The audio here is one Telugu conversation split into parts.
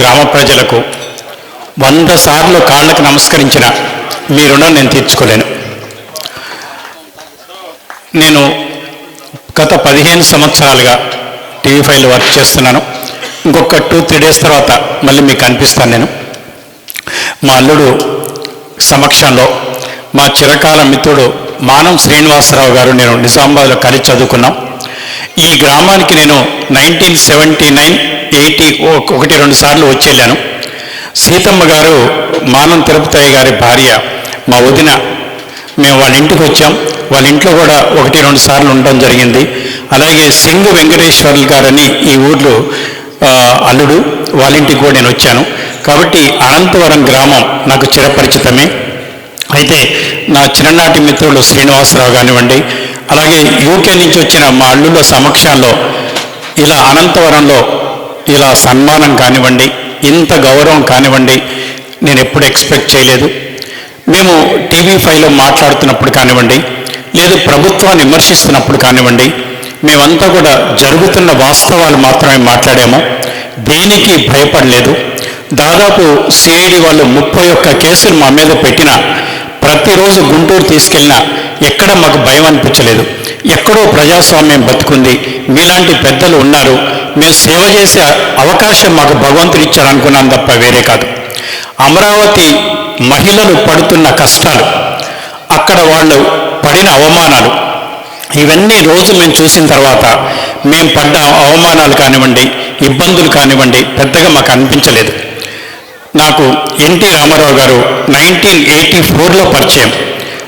గ్రామ ప్రజలకు వంద సార్లు కాళ్ళకు నమస్కరించిన మీ రుణం నేను తీర్చుకోలేను. నేను గత పదిహేను సంవత్సరాలుగా టీవీ ఫైల్ వర్క్ చేస్తున్నాను. ఇంకొక టూ త్రీ డేస్ తర్వాత మళ్ళీ మీకు కనిపిస్తాను నేను. మా అల్లుడు సమక్షంలో మా చిరకాల మిత్రుడు మానం శ్రీనివాసరావు గారు నేను నిజామాబాద్లో కలిసి చదువుకున్నాం. ఈ గ్రామానికి నేను నైన్టీన్ సెవెంటీ నైన్ ఎయిటీ ఒకటి రెండు సార్లు వచ్చి వెళ్ళాను. సీతమ్మ గారు మానం తిరుపతయ్య గారి భార్య మా వదిన మేము వాళ్ళ ఇంటికి వచ్చాం. వాళ్ళ ఇంట్లో కూడా ఒకటి రెండు సార్లు ఉండడం జరిగింది. అలాగే సింగు వెంకటేశ్వర్లు గారని ఈ ఊర్లో అల్లుడు వాళ్ళ ఇంటికి కూడా నేను వచ్చాను. కాబట్టి అనంతవరం గ్రామం నాకు చిరపరిచితమే. అయితే నా చిన్ననాటి మిత్రులు శ్రీనివాసరావు కానివ్వండి అలాగే యూకే నుంచి వచ్చిన మా అల్లుల సమక్షంలో ఇలా అనంతవరంలో ఇలా సన్మానం కానివ్వండి ఇంత గౌరవం కానివ్వండి నేను ఎప్పుడు ఎక్స్పెక్ట్ చేయలేదు. మేము టీవీ ఫైవ్లో మాట్లాడుతున్నప్పుడు కానివ్వండి లేదు ప్రభుత్వాన్ని విమర్శిస్తున్నప్పుడు కానివ్వండి మేమంతా కూడా జరుగుతున్న వాస్తవాలు మాత్రమే మాట్లాడాము. దేనికి భయపడలేదు. దాదాపు సిఐడి వాళ్ళు ముప్పై ఒక్క కేసులు మా మీద పెట్టిన ప్రతిరోజు గుంటూరు తీసుకెళ్ళినా ఎక్కడ మాకు భయం అనిపించలేదు. ఎక్కడో ప్రజాస్వామ్యం బతుకుంది. మీలాంటి పెద్దలు ఉన్నారు. మేము సేవ చేసే అవకాశం మాకు భగవంతుడు ఇచ్చారు తప్ప వేరే కాదు. అమరావతి మహిళలు పడుతున్న కష్టాలు అక్కడ వాళ్ళు పడిన అవమానాలు ఇవన్నీ రోజు మేము చూసిన తర్వాత మేము పడ్డ అవమానాలు కానివ్వండి ఇబ్బందులు కానివ్వండి పెద్దగా మాకు అనిపించలేదు. నాకు ఎన్టీ రామారావు గారు నైన్టీన్ ఎయిటీ ఫోర్లో పరిచయం.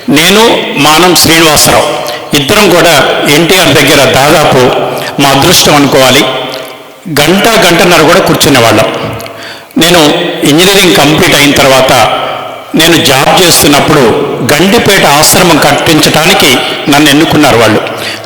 నేను మానం శ్రీనివాసరావు. ఇద్దరం కూడా ఎన్టీఆర్ దగ్గర దాదాపు మా అదృష్టం అనుకోవాలి. గంట గంటన్నర కూడా కూర్చునేవాళ్ళం. నేను ఇంజనీరింగ్ కంప్లీట్ అయిన తర్వాత నేను జాబ్ చేస్తున్నప్పుడు గండిపేట ఆశ్రమం కట్టించడానికి నన్ను ఎన్నుకున్నారు వాళ్ళు.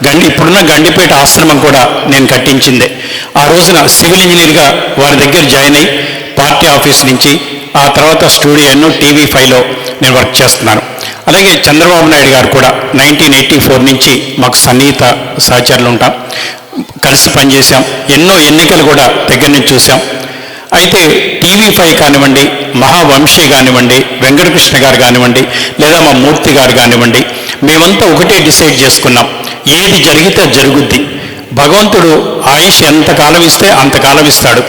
గండి ఇప్పుడున్న గండిపేట ఆశ్రమం కూడా నేను కట్టించిందే. ఆ రోజున సివిల్ ఇంజనీర్గా వారి దగ్గర జాయిన్ అయ్యి పార్టీ ఆఫీస్ నుంచి ఆ తర్వాత స్టూడియోను టీవీ ఫైవ్లో నేను వర్క్ చేస్తున్నాను. అలాగే చంద్రబాబు నాయుడు గారు కూడా నైన్టీన్ ఎయిటీ ఫోర్ నుంచి మాకు సన్నిహిత సహచరులు ఉంటాం. కలిసి పనిచేశాం ఎన్నో ఎన్నికలు కూడా దగ్గర నుంచి చూసాం అయితే టీవీ ఫైవ్ కానివ్వండి మహావంశీ కానివ్వండి వెంకటకృష్ణ గారు కానివ్వండి లేదా మా మూర్తి గారు కానివ్వండి మేమంతా ఒకటే డిసైడ్ చేసుకున్నాం. ఏది జరిగితే జరుగుద్ది. భగవంతుడు ఆయుష్ ఎంతకాలం ఇస్తే అంతకాలం ఇస్తాడు.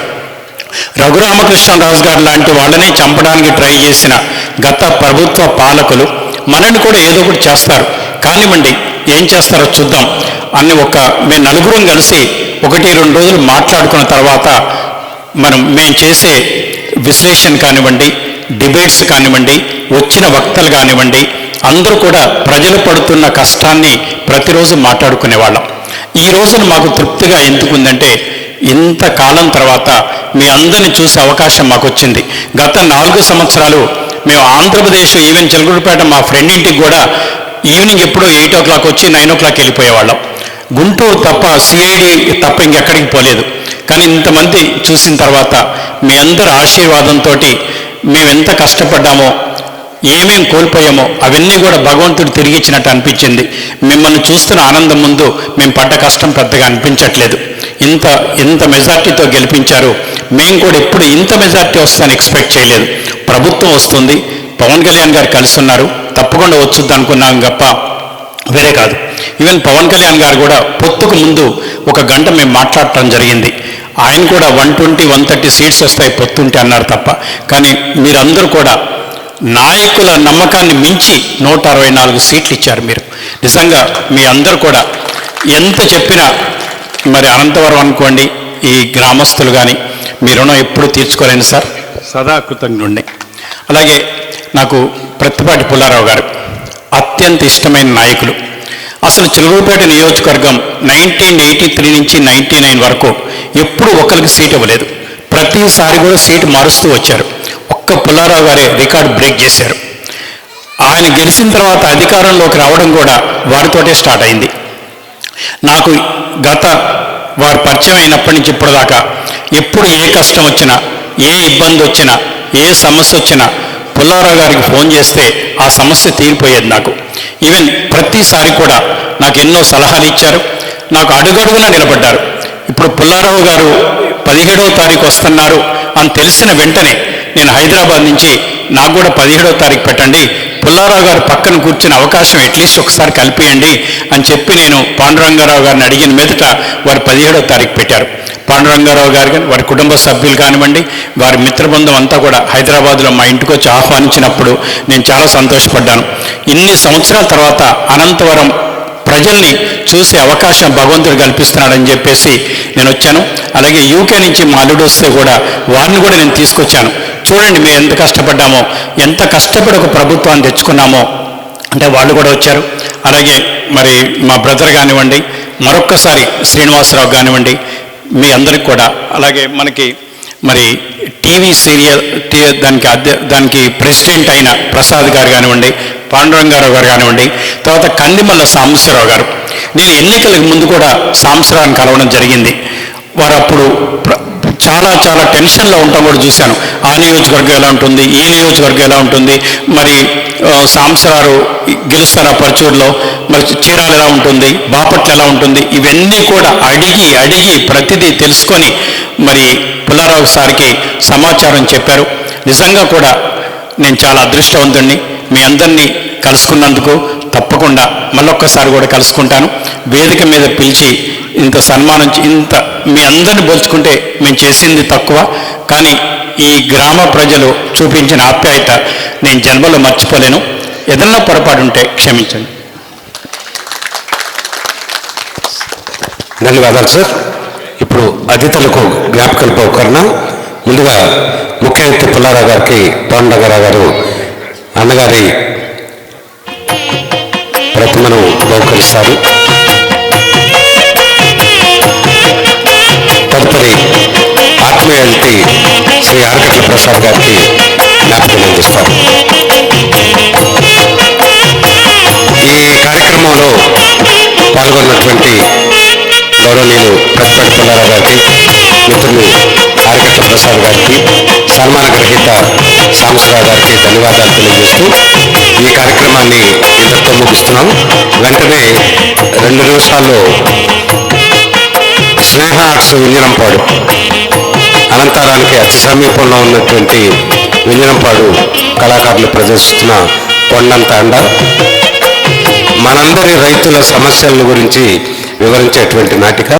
రఘురామకృష్ణరాజు గారు లాంటి వాళ్ళని చంపడానికి ట్రై చేసిన గత ప్రభుత్వ పాలకులు మనల్ని కూడా ఏదో ఒకటి చేస్తారు. కానివ్వండి ఏం చేస్తారో చూద్దాం. అని ఒక మేము నలుగురం కలిసి ఒకటి రెండు రోజులు మాట్లాడుకున్న తర్వాత మనం మేము చేసే విశ్లేషణ కానివ్వండి డిబేట్స్ కానివ్వండి వచ్చిన వక్తలు కానివ్వండి అందరూ కూడా ప్రజలు పడుతున్న కష్టాన్ని ప్రతిరోజు మాట్లాడుకునేవాళ్ళం. ఈ రోజున మాకు తృప్తిగా ఎందుకుందంటే ఇంతకాలం తర్వాత మీ అందరిని చూసే అవకాశం మాకు వచ్చింది గత నాలుగు సంవత్సరాలు మేము ఆంధ్రప్రదేశ్ ఈవెన్ చిలకూరుపేట మా ఫ్రెండ్ ఇంటికి కూడా ఈవినింగ్ ఎప్పుడో ఎయిట్ ఓ క్లాక్ వచ్చి నైన్ ఓ క్లాక్ వెళ్ళిపోయేవాళ్ళం. గుంటూరు తప్ప సిఐడి తప్ప ఇంకెక్కడికి పోలేదు. కానీ ఇంతమంది చూసిన తర్వాత మీ అందరి ఆశీర్వాదంతో మేము ఎంత కష్టపడ్డామో ఏమేం కోల్పోయామో అవన్నీ కూడా భగవంతుడు తిరిగి ఇచ్చినట్టు అనిపించింది. మిమ్మల్ని చూస్తున్న ఆనందం ముందు మేము పడ్డ కష్టం పెద్దగా అనిపించట్లేదు. ఇంత ఇంత మెజార్టీతో గెలిపించారు. మేము కూడా ఎప్పుడు ఇంత మెజార్టీ వస్తుందని ఎక్స్పెక్ట్ చేయలేదు. ప్రభుత్వం వస్తుంది పవన్ కళ్యాణ్ గారు కలిసి ఉన్నారు. తప్పకుండా వచ్చుద్ది అనుకున్నాం తప్ప వేరే కాదు. ఈవెన్ పవన్ కళ్యాణ్ గారు కూడా పొత్తుకు ముందు ఒక గంట మేము మాట్లాడటం జరిగింది. ఆయన కూడా one twenty one thirty seats వస్తాయి పొత్తుంటే అన్నారు తప్ప. కానీ మీరందరూ కూడా నాయకుల నమ్మకాన్ని మించి నూట అరవై నాలుగు సీట్లు ఇచ్చారు మీరు. నిజంగా మీ అందరూ కూడా ఎంత చెప్పినా మరి అనంతవరం అనుకోండి ఈ గ్రామస్తులు కానీ మీ రుణం ఎప్పుడు తీర్చుకోలేను సార్. సదా కృతజ్ఞుండి అలాగే నాకు ప్రత్తిపాటి పుల్లారావు గారు అత్యంత ఇష్టమైన నాయకులు. అసలు చిలుగుపేట నియోజకవర్గం నైన్టీన్ ఎయిటీ త్రీ నుంచి నైన్టీ నైన్ వరకు ఎప్పుడు ఒకరికి సీట్ ఇవ్వలేదు. ప్రతిసారి కూడా సీటు మారుస్తూ వచ్చారు. ఒక్క పుల్లారావు గారే రికార్డ్ బ్రేక్ చేశారు. ఆయన గెలిచిన తర్వాత అధికారంలోకి రావడం కూడా వారితోటే స్టార్ట్ అయింది. నాకు గత వారు పరిచయం అయినప్పటి నుంచి ఇప్పటిదాకా ఎప్పుడు ఏ కష్టం వచ్చినా ఏ ఇబ్బంది వచ్చినా ఏ సమస్య వచ్చినా పుల్లారావు గారికి ఫోన్ చేస్తే ఆ సమస్య తీరిపోయేది నాకు. ఈవెన్ ప్రతిసారి కూడా నాకు ఎన్నో సలహాలు ఇచ్చారు. నాకు అడుగడుగునా నిలబడ్డారు. ఇప్పుడు పుల్లారావు గారు పదిహేడవ తారీఖు వస్తున్నారు. అని తెలిసిన వెంటనే నేను హైదరాబాద్ నుంచి నాకు కూడా పదిహేడవ తారీఖు పెట్టండి. పుల్లారావు గారు పక్కన కూర్చునే అవకాశం అట్లీస్ట్ ఒకసారి కలిపియండి అని చెప్పి నేను పాండురంగారావు గారిని అడిగిన మీదట వారు పదిహేడో తారీఖు పెట్టారు. పాండురంగారావు గారు కానీ వారి కుటుంబ సభ్యులు కానివ్వండి వారి మిత్రబృందం అంతా కూడా హైదరాబాద్లో మా ఇంటికి వచ్చి ఆహ్వానించినప్పుడు నేను చాలా సంతోషపడ్డాను. ఇన్ని సంవత్సరాల తర్వాత అనంతవరం ప్రజల్ని చూసే అవకాశం భగవంతుడు కల్పిస్తున్నాడని చెప్పేసి నేను వచ్చాను. అలాగే యూకే నుంచి మా అల్లుడు వస్తే కూడా వారిని కూడా నేను తీసుకొచ్చాను. చూడండి మేము ఎంత కష్టపడ్డామో ఎంత కష్టపడి ఒక ప్రభుత్వాన్ని తెచ్చుకున్నామో. అంటే వాళ్ళు కూడా వచ్చారు. అలాగే మరి మా బ్రదర్ కానివ్వండి మరొక్కసారి శ్రీనివాసరావు కానివ్వండి మీ అందరికి కూడా. అలాగే మనకి మరి టీవీ సీరియల్ దానికి అధ్య దానికి ప్రెసిడెంట్ అయిన ప్రసాద్ గారు కానివ్వండి పాండురంగారావు గారు కానివ్వండి తర్వాత కందిమల్ల సాంబశివరావు గారు. నేను ఎన్నికలకు ముందు కూడా సాంబశివరావుని కలవడం జరిగింది. వారు అప్పుడు చాలా చాలా టెన్షన్లో ఉంటాం కూడా చూశాను. ఆ నియోజకవర్గం ఎలా ఉంటుంది? ఈ నియోజకవర్గం ఎలా ఉంటుంది? మరి సాంసరారు గెలుస్తారా పరచూరులో? మరి చీరాలు ఎలా ఉంటుంది? బాపట్ల ఎలా ఉంటుంది? ఇవన్నీ కూడా అడిగి అడిగి ప్రతిదీ తెలుసుకొని మరి పుల్లారావు సార్కి సమాచారం చెప్పారు. నిజంగా కూడా నేను చాలా అదృష్టవంతుణ్ణి. మీ అందరినీ కలుసుకున్నందుకు తప్పకుండా మళ్ళొక్కసారి కూడా కలుసుకుంటాను. వేదిక మీద పిలిచి ఇంత సన్మానం ఇంత మీ అందరిని పోల్చుకుంటే మేము చేసింది తక్కువ. కానీ ఈ గ్రామ ప్రజలు చూపించిన ఆప్యాయత నేను జన్మలో మర్చిపోలేను. ఏదన్నా పొరపాటు ఉంటే క్షమించండి. ధన్యవాదాలు సార్. ఇప్పుడు అతిథులకు జ్ఞాపకాలు పోకరణ ముందుగా ముఖ్య అతిథి పుల్లారావు గారికి పవన్ గారు అన్నగారి ప్రతిమను బహుకరిస్తారు తదుపరి ఆత్మీయ అతిథి శ్రీ ఆరకట్ల ప్రసాద్ గారికి జ్ఞాపకం అందిస్తారు. ఈ కార్యక్రమంలో పాల్గొన్నటువంటి గౌరవనీయులు ప్రతిపక్ష పుల్లారావు గారికి మిత్రులు ఆరకట్ల ప్రసాద్ గారికి సన్మాన గ్రహీత సాంబశివరావు గారికి ధన్యవాదాలు తెలియజేస్తూ ఈ కార్యక్రమాన్ని ఇంతటితో ముగిస్తున్నాం. వెంటనే రెండు నిమిషాల్లో స్నేహ ఆర్ట్స్ వింజనంపాడు అనంతరానికి అతి సమీపంలో ఉన్నటువంటి వింజనంపాడు కళాకారులు ప్రదర్శిస్తున్న కొండంత అండ మనందరి రైతుల సమస్యల గురించి వివరించేటువంటి నాటిక.